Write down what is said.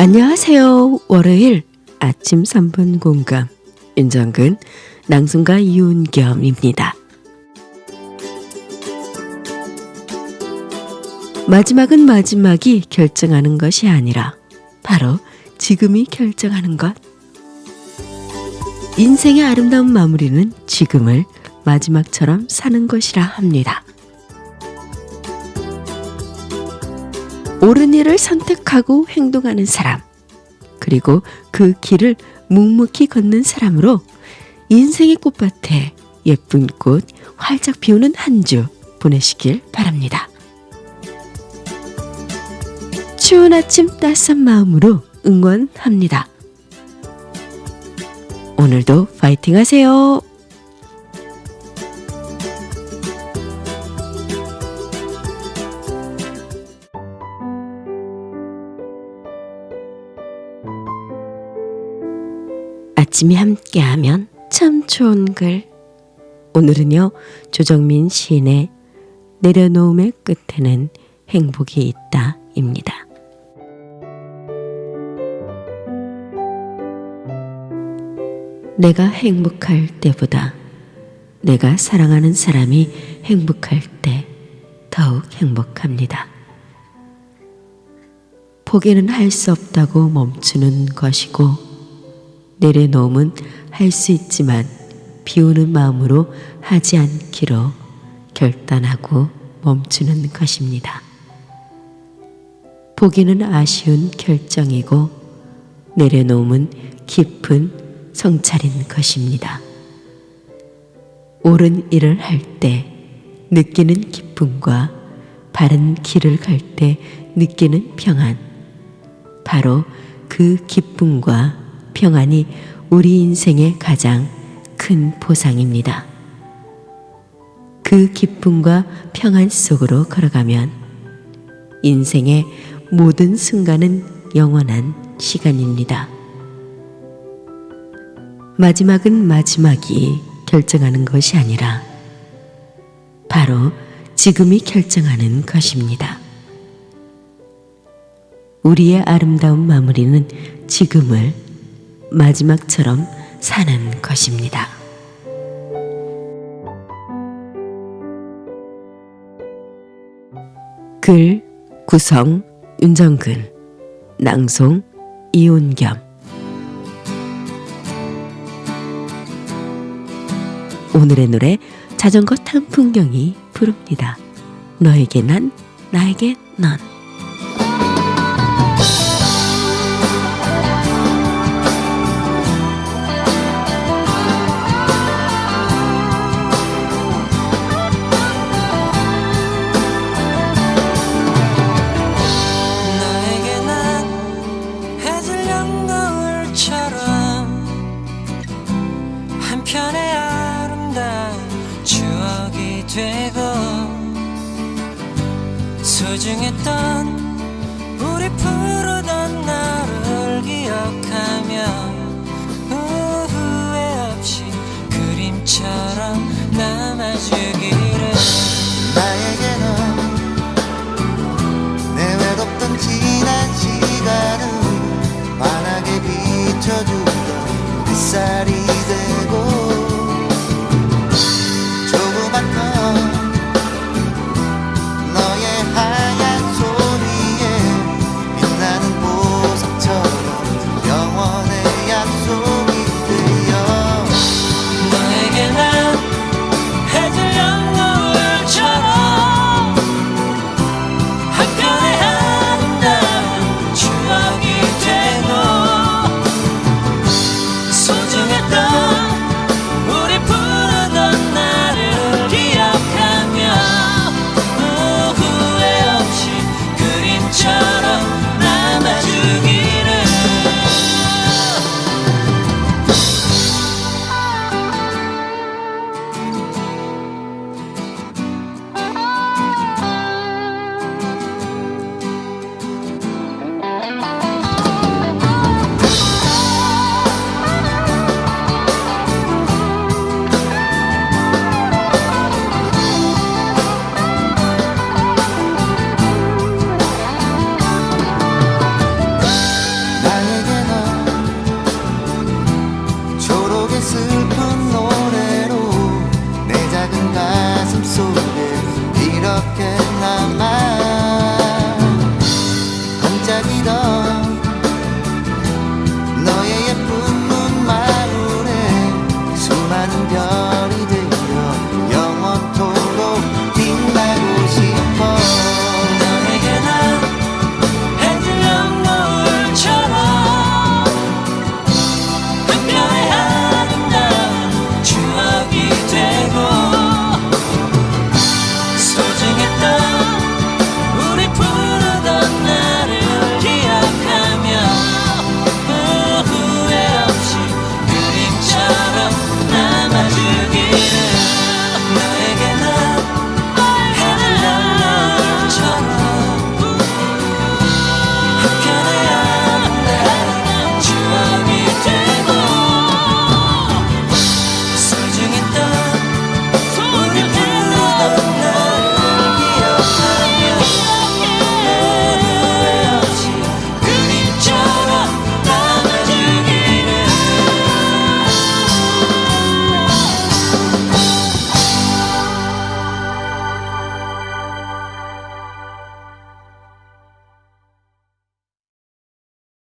안녕하세요. 월요일 아침 3분 공감 윤정근 낭송가 이윤겸입니다. 마지막은 마지막이 결정하는 것이 아니라 바로 지금이 결정하는 것. 인생의 아름다운 마무리는 지금을 마지막처럼 사는 것이라 합니다. 옳은 일을 선택하고 행동하는 사람, 그리고 그 길을 묵묵히 걷는 사람으로 인생의 꽃밭에 예쁜 꽃 활짝 피우는 한 주 보내시길 바랍니다. 추운 아침 따스한 마음으로 응원합니다. 오늘도 파이팅 하세요. 아침이 함께하면 참 좋은 글. 오늘은요, 조정민 시인의 내려놓음의 끝에는 행복이 있다. 입니다. 내가 행복할 때보다 내가 사랑하는 사람이 행복할 때 더욱 행복합니다. 포기는 할 수 없다고 멈추는 것이고 내려놓음은 할 수 있지만 비우는 마음으로 하지 않기로 결단하고 멈추는 것입니다. 포기는 아쉬운 결정이고 내려놓음은 깊은 성찰인 것입니다. 옳은 일을 할 때 느끼는 기쁨과 바른 길을 갈 때 느끼는 평안. 바로 그 기쁨과 평안이 우리 인생의 가장 큰 보상입니다. 그 기쁨과 평안 속으로 걸어가면 인생의 모든 순간은 영원한 시간입니다. 마지막은 마지막이 결정하는 것이 아니라 바로 지금이 결정하는 것입니다. 우리의 아름다운 마무리는 지금을 마지막처럼 사는 것입니다. 글 구성 윤정근 낭송 이온겸 오늘의 노래 자전거 탄 풍경이 부릅니다. 너에게 난 나에게 넌 소중했던 우리 푸르던 나를 기억하며 후회 없이 그림처럼 남아주기를